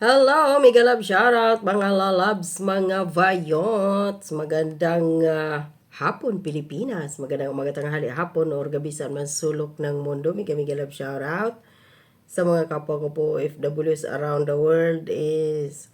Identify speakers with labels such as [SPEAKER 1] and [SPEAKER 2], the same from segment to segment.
[SPEAKER 1] Hello, Mega Love Shoutout, mga lalabs, mga vayots. Magandang ah, hapon, Pilipinas. Magandang umaga tanghali hapon or gabi sa man sulok ng mundo. Mega Mega Love Shoutout. Sa mga kapwa ko po, OFWs around the world is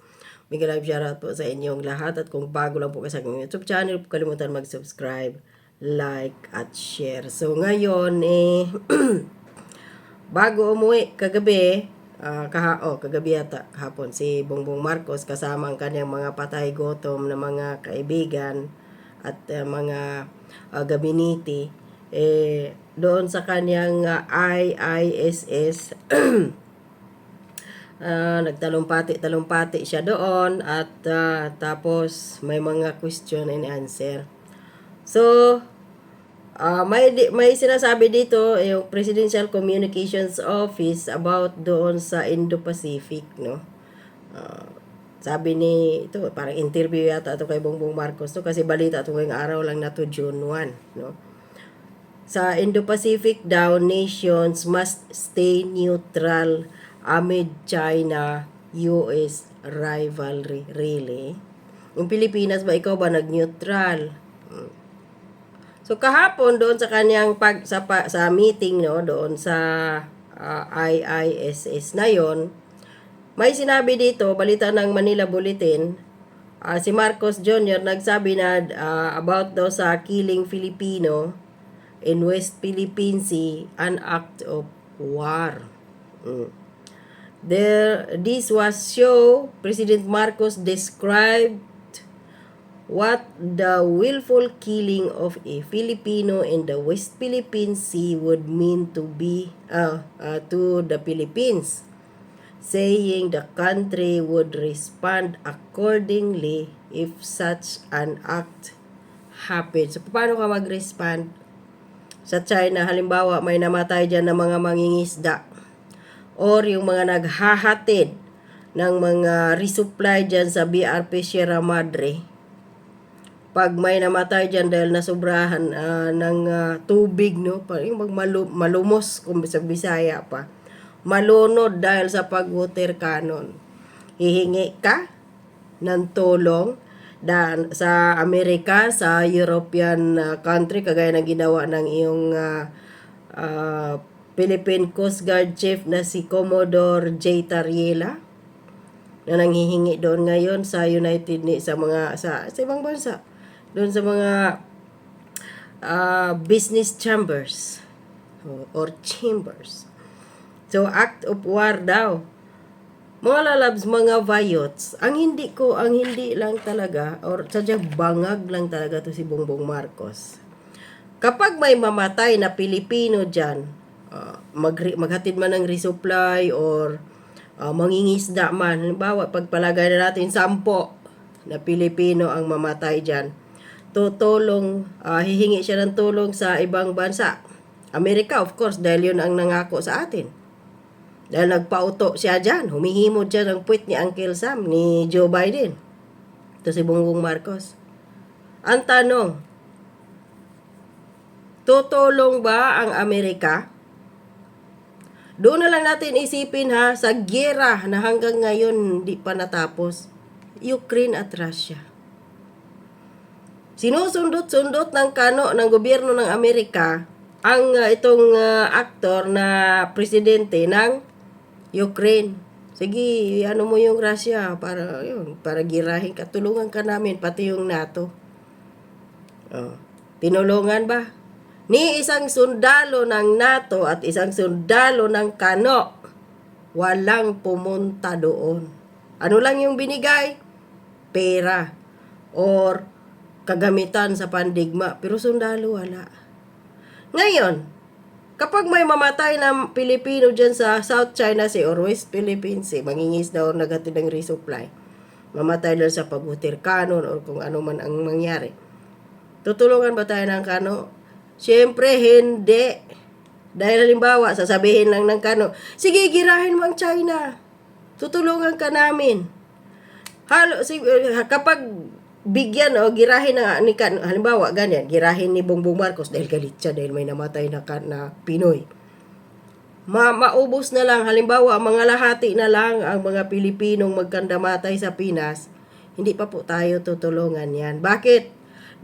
[SPEAKER 1] Mega Love Shoutout po sa inyong lahat. At kung bago lang po kayo sa YouTube channel, huwag kalimutan mag-subscribe, like, at share. So ngayon, eh, bago umuwi kagabi, ah, kaha, oh, kagabi yata, kahapon, si Bongbong Marcos kasama ang kanyang mga patay gutom na mga kaibigan at ah, mga ah, gabinete, eh, doon sa kanyang ah, IISS, ah, nagtalumpati-talumpati siya doon at ah, tapos may mga question and answer. So, Ah, may may sinasabi dito eh, yung Presidential Communications Office about doon sa Indo-Pacific, no? Ah, sabi ni ito, parang interview yata ito kay Bongbong Marcos to kasi balita ito ngayong araw lang na to June 1, no? Sa Indo-Pacific daw, nations must stay neutral amid China-US rivalry. Really? Yung Pilipinas ba, ikaw ba nag-neutral? So kahapon doon sa kanyang pag sa pa, sa meeting no doon sa ah, IISS na yon, may sinabi dito balita ng Manila Bulletin ah, si Marcos Jr. nagsabi na ah, about daw sa killing Filipino in West Philippine Sea an act of war. Mm. There, this was show President Marcos described what the willful killing of a Filipino in the West Philippine Sea would mean to be uh, uh, to the Philippines, saying the country would respond accordingly if such an act happened. So, paano ka mag-respond? Sa China, halimbawa, may namatay dyan na mga mangingisda or yung mga naghahatid ng mga resupply dyan sa BRP Sierra Madre pag may namatay dyan dahil nasubrahan ah, ng ah, tubig, no? Yung magmalu- malumos, kung sa Bisaya pa. Malunod dahil sa pag-water cannon. Hihingi ka ng tulong dan sa Amerika, sa European ah, country, kagaya ng ginawa ng iyong ah, ah, Philippine Coast Guard Chief na si Commodore J. Tariela na nanghihingi doon ngayon sa United Ni sa mga sa, sa ibang bansa doon sa mga ah, business chambers or chambers. So act of war daw. Mga lalabs, mga vayots, ang hindi ko, ang hindi lang talaga, or sadyang bangag lang talaga to si Bongbong Marcos. Kapag may mamatay na Pilipino dyan, ah, mag, maghatid man ng resupply or ah, mangingisda man, halimbawa, pagpalagay na natin sampo na Pilipino ang mamatay dyan, tutulong, ah, hihingi siya ng tulong sa ibang bansa. Amerika, of course, dahil yun ang nangako sa atin. Dahil nagpauto siya dyan, humihimod siya ng puwit ni Uncle Sam, ni Joe Biden. Ito si Bongbong Marcos. Ang tanong, tutulong ba ang Amerika? Doon na lang natin isipin ha, sa gera na hanggang ngayon hindi pa natapos. Ukraine at Russia. Sinusundot-sundot ng kano ng gobyerno ng Amerika ang uh, itong uh, aktor na presidente ng Ukraine. Sige, ano mo yung Russia para yun, para girahin ka. Tulungan ka namin pati yung NATO. Oh. Tinulungan ba? Ni isang sundalo ng NATO at isang sundalo ng kano walang pumunta doon. Ano lang yung binigay? Pera or kagamitan sa pandigma. Pero sundalo wala. Ngayon, kapag may mamatay na Pilipino dyan sa South China Sea or West Philippines Sea, mangingis daw nagatid ng resupply, mamatay dahil sa pagbutir kanon or kung ano man ang mangyari. Tutulungan ba tayo ng kano? Siyempre, hindi. Dahil halimbawa, sasabihin lang ng kano, sige, girahin mo ang China. Tutulungan ka namin. Halo, sig- kapag bigyan o girahin na ni kan halimbawa ganyan girahin ni Bongbong Marcos dahil galit siya dahil may namatay na, kan- na Pinoy ma maubos na lang, halimbawa, mga lahati na lang ang mga Pilipinong magkandamatay sa Pinas, hindi pa po tayo tutulungan yan. Bakit?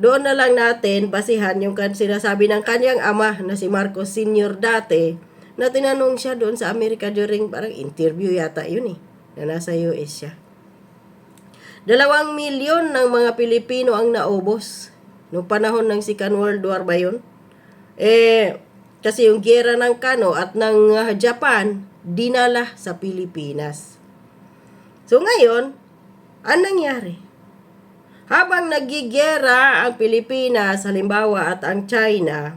[SPEAKER 1] Doon na lang natin basihan yung kan sinasabi ng kanyang ama na si Marcos Sr. dati na tinanong siya doon sa Amerika during parang interview yata yun eh, na nasa US siya. Dalawang milyon ng mga Pilipino ang naubos. Noong panahon ng Second World War ba yun? Eh, kasi yung gera ng Kano at ng uh, Japan, dinala sa Pilipinas. So ngayon, anong nangyari? Habang nagigera ang Pilipinas, halimbawa, at ang China,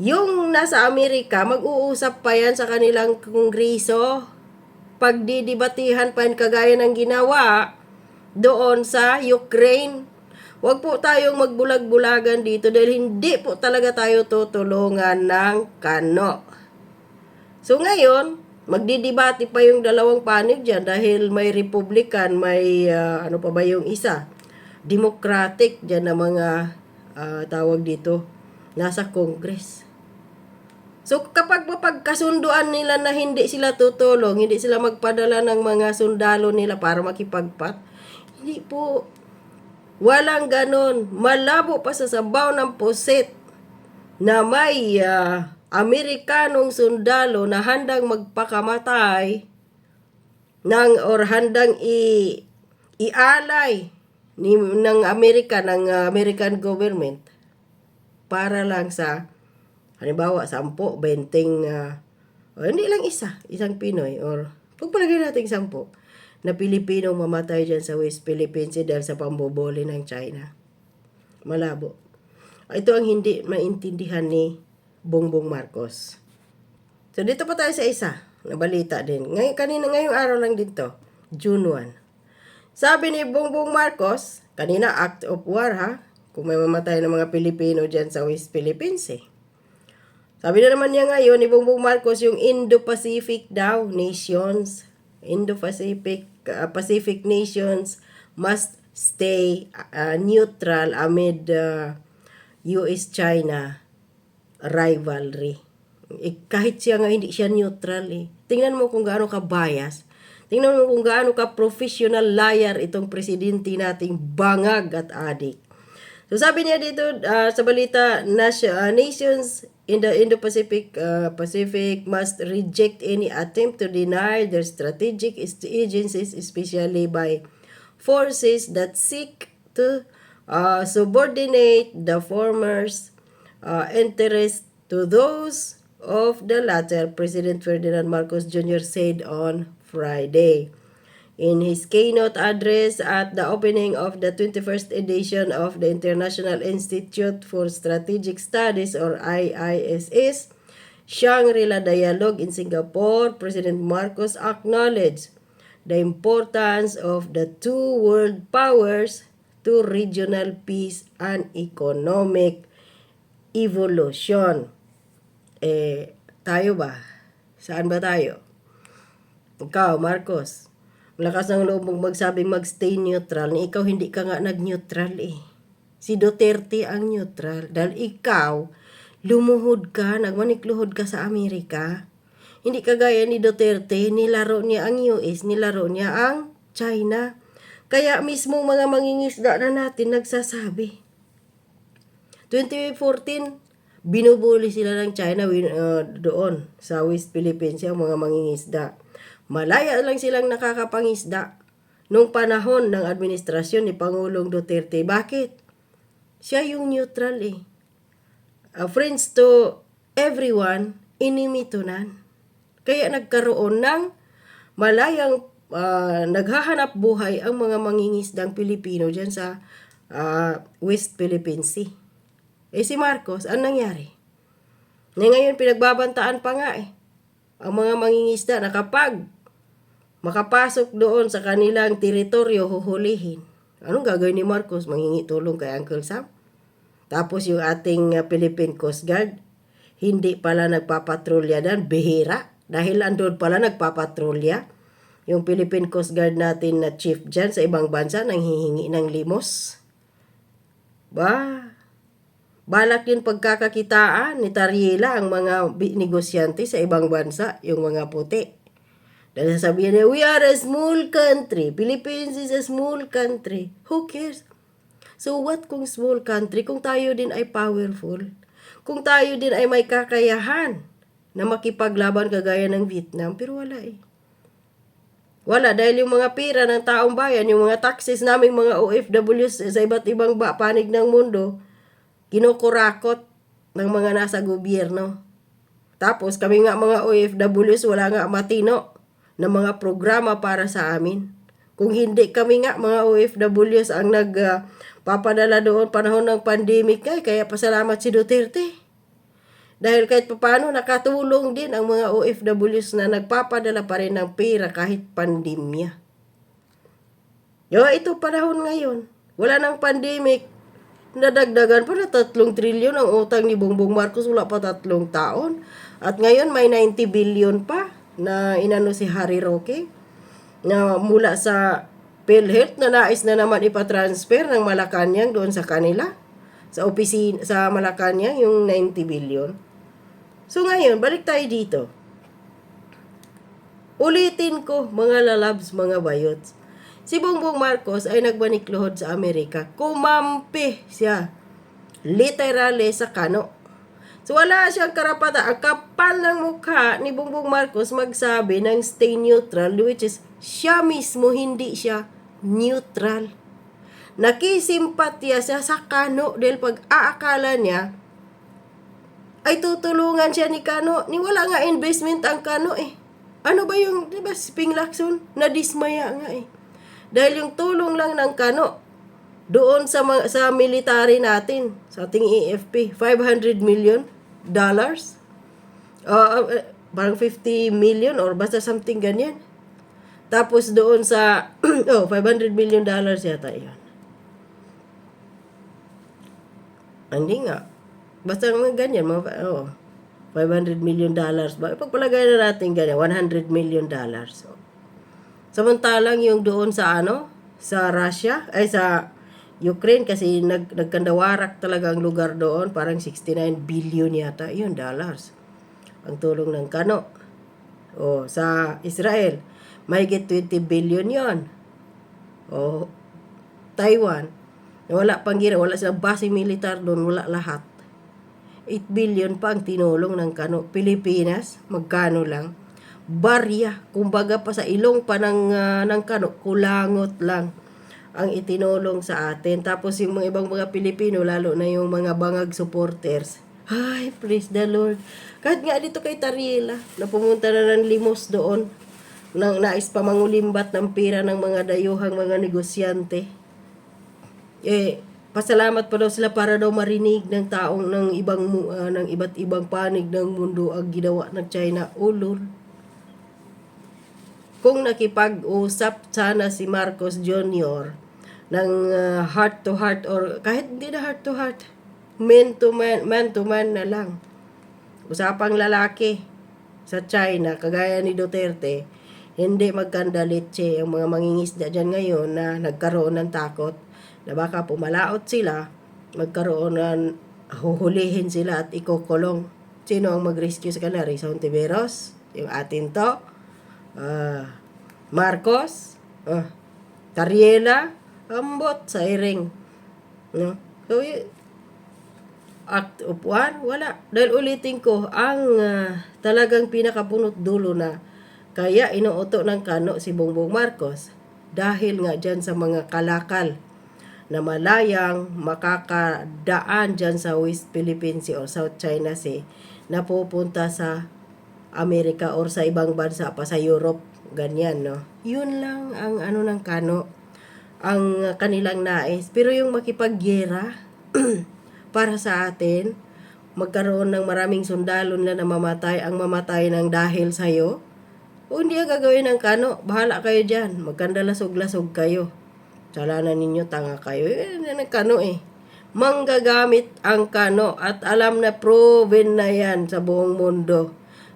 [SPEAKER 1] yung nasa Amerika, mag-uusap pa yan sa kanilang kongreso. Pagdidibatihan pa yan kagaya ng ginawa doon sa Ukraine. Huwag po tayong magbulag-bulagan dito dahil hindi po talaga tayo tutulungan ng kano. So ngayon, magdidibati pa yung dalawang panig dyan dahil may Republican, may ah, ano pa ba yung isa? Democratic dyan na mga ah, tawag dito, nasa Congress. So kapag mapagkasunduan nila na hindi sila tutulong, hindi sila magpadala ng mga sundalo nila para makipagpat, hindi po. Walang ganon. Malabo pa sa sabaw ng pusit na may ah, Amerikanong sundalo na handang magpakamatay ng or handang i ialay ni ng Amerika ng ah, American government para lang sa halimbawa 10, 20 ah, o hindi lang isa, isang Pinoy or pagpalagay natin 10 na Pilipinong mamatay dyan sa West Philippines Sea dahil sa pamboboli ng China. Malabo. Ito ang hindi maintindihan ni Bongbong Marcos. So dito pa tayo sa isa na balita din. Ngay kanina ngayong araw lang din to, June 1. Sabi ni Bongbong Marcos, kanina act of war ha, kung may mamatay ng mga Pilipino dyan sa West Philippines eh. Sabi na naman niya ngayon ni Bongbong Marcos yung Indo-Pacific daw nations, Indo-Pacific uh, Pacific nations must stay uh, neutral amid uh, US-China rivalry. Eh, kahit siya nga hindi siya neutral eh. Tingnan mo kung gaano ka bias. Tingnan mo kung gaano ka professional liar itong presidente nating bangag at adik. So sabi niya dito uh, sa balita, uh, nations in the Indo-Pacific uh, Pacific must reject any attempt to deny their strategic agencies, especially by forces that seek to uh, subordinate the former's uh, interest to those of the latter, President Ferdinand Marcos Jr. said on Friday. In his keynote address at the opening of the 21st edition of the International Institute for Strategic Studies or IISS Shangri-La Dialogue in Singapore, President Marcos acknowledged the importance of the two world powers to regional peace and economic evolution. Eh, tayo ba? Saan ba tayo? Ikaw, Marcos. Malakas ng loob mong magsabing mag-stay neutral, ni ikaw hindi ka nga nag-neutral eh. Si Duterte ang neutral. Dahil ikaw, lumuhod ka, nagmanikluhod ka sa Amerika. Hindi kagaya ni Duterte, nilaro niya ang US, nilaro niya ang China. Kaya mismo mga mangingisda na natin nagsasabi. 2014, binubuli sila ng China uh, doon sa West Philippines yung mga mangingisda. Malaya lang silang nakakapangisda nung panahon ng administrasyon ni Pangulong Duterte. Bakit? Siya yung neutral eh. Uh, friends to everyone, enemy to none. Kaya nagkaroon ng malayang uh, naghahanap buhay ang mga mangingisdang Pilipino dyan sa uh, West Philippine Sea. Eh si Marcos, anong nangyari? Na ngayon pinagbabantaan pa nga eh. Ang mga mangingisda na kapag makapasok doon sa kanilang teritoryo, huhulihin. Anong gagawin ni Marcos? Mangingi tulong kay Uncle Sam? Tapos yung ating uh, Philippine Coast Guard, hindi pala nagpapatrolya dan, bihira. Dahil andun pala nagpapatrolya. Yung Philippine Coast Guard natin na chief dyan sa ibang bansa nang hihingi ng limos. Ba, balak din pagkakakitaan ni Tariela ang mga negosyante sa ibang bansa, yung mga puti. Dahil sasabihin niya, we are a small country. Philippines is a small country. Who cares? So what kung small country? Kung tayo din ay powerful. Kung tayo din ay may kakayahan na makipaglaban kagaya ng Vietnam. Pero wala eh. Wala dahil yung mga pira ng taong bayan, yung mga taxes naming mga OFWs sa iba't ibang ba, panig ng mundo, kinukurakot ng mga nasa gobyerno. Tapos kami nga mga OFWs wala nga matino na mga programa para sa amin. Kung hindi kami nga mga OFWs ang nag ah, papadala doon panahon ng pandemic ay kaya pasalamat si Duterte. Dahil kahit paano nakatulong din ang mga OFWs na nagpapadala pa rin ng pera kahit pandemya. Yo, ito panahon ngayon. Wala nang pandemic. Nadagdagan pa na tatlong trilyon ang utang ni Bongbong Marcos. Wala pa tatlong taon. At ngayon may 90 billion pa na inano si Harry Roque na mula sa PhilHealth na nais na naman ipatransfer ng Malacanang doon sa kanila sa opisina sa Malacanang yung 90 billion. So ngayon, balik tayo dito. Ulitin ko, mga lalabs, mga bayots. Si Bongbong Marcos ay nagbanikluhod sa Amerika. Kumampi siya. Literally sa kano. So wala siyang karapatan. Ang kapal ng mukha ni Bongbong Marcos magsabi ng stay neutral which is siya mismo hindi siya neutral. Nakisimpatya siya sa kano dahil pag aakala niya ay tutulungan siya ni Kano. Ni wala nga investment ang Kano eh. Ano ba yung, di ba, si Ping Lacson? Nadismaya nga eh. Dahil yung tulong lang ng Kano, doon sa sa military natin, sa ating AFP, 500 million dollars. Uh, parang 50 million or basta something ganyan. Tapos doon sa, oh, 500 million dollars yata yun. Hindi nga. Basta ganyan, mga, oh, 500 million dollars ba? Pagpalagay na natin ganyan, 100 million dollars. So, samantalang yung doon sa ano, sa Russia, ay sa Ukraine kasi nag, nagkandawarak talaga ang lugar doon, parang 69 billion yata, yun dollars. Ang tulong ng kano. O, sa Israel, may 20 billion yon. O, Taiwan, wala pang gira, wala silang base militar doon, wala lahat. 8 billion pa ang tinulong ng kano. Pilipinas, magkano lang? Barya, kumbaga pa sa ilong pa ng, ah, ng kano, kulangot lang ang itinulong sa atin. Tapos yung mga ibang mga Pilipino, lalo na yung mga bangag supporters, ay, praise the Lord. Kahit nga dito kay Tariela, na pumunta na ng limos doon, nang nais pa mangulimbat ng pera ng mga dayuhang mga negosyante. Eh, pasalamat pa daw sila para daw marinig ng taong ng ibang ah, ng iba't ibang panig ng mundo ang ginawa ng China. Ulol. Kung nakipag-usap sana si Marcos Jr. ng ah, heart to heart or kahit hindi na heart to heart, man to man, man to man na lang. Usapang lalaki sa China, kagaya ni Duterte, hindi magkanda leche ang mga mangingisda dyan ngayon na nagkaroon ng takot na baka pumalaot sila, magkaroon ng huhulihin sila at ikukulong. Sino ang mag-rescue sa kanila? Rizal Tiveros? Yung atin to? Ah, Marcos? Ah, Tariela? Ambot sa iring. No? So, act of war, wala. Dahil ulitin ko, ang ah, talagang pinakapunot dulo na kaya inuuto ng kano si Bongbong Marcos dahil nga dyan sa mga kalakal na malayang makakadaan dyan sa West Philippine Sea or South China Sea na pupunta sa Amerika or sa ibang bansa pa sa Europe ganyan no yun lang ang ano ng kano ang kanilang nais pero yung makipagyera para sa atin magkaroon ng maraming sundalo na namamatay ang mamatay ng dahil sa'yo o hindi ang gagawin ng kano bahala kayo dyan magkandalasog-lasog kayo Salanan ninyo, tanga kayo. Eh, ang kano eh. Manggagamit ang kano at alam na proven na yan sa buong mundo.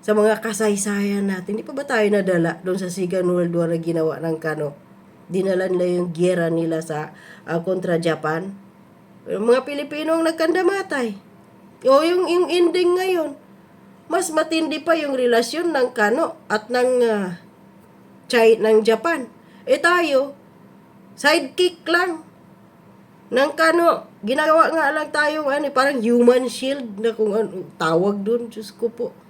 [SPEAKER 1] Sa mga kasaysayan natin. Di pa ba tayo nadala doon sa Second World War na ginawa ng kano? Dinala nila yung gera nila sa ah, kontra Japan. Yung mga Pilipino ang nagkandamatay. O yung, yung ending ngayon, mas matindi pa yung relasyon ng Kano at ng ah, China, ng Japan. Eh tayo, sidekick lang ng Kano. Ginawa nga lang tayo, ano, parang human shield na kung ano, tawag dun. Diyos ko po.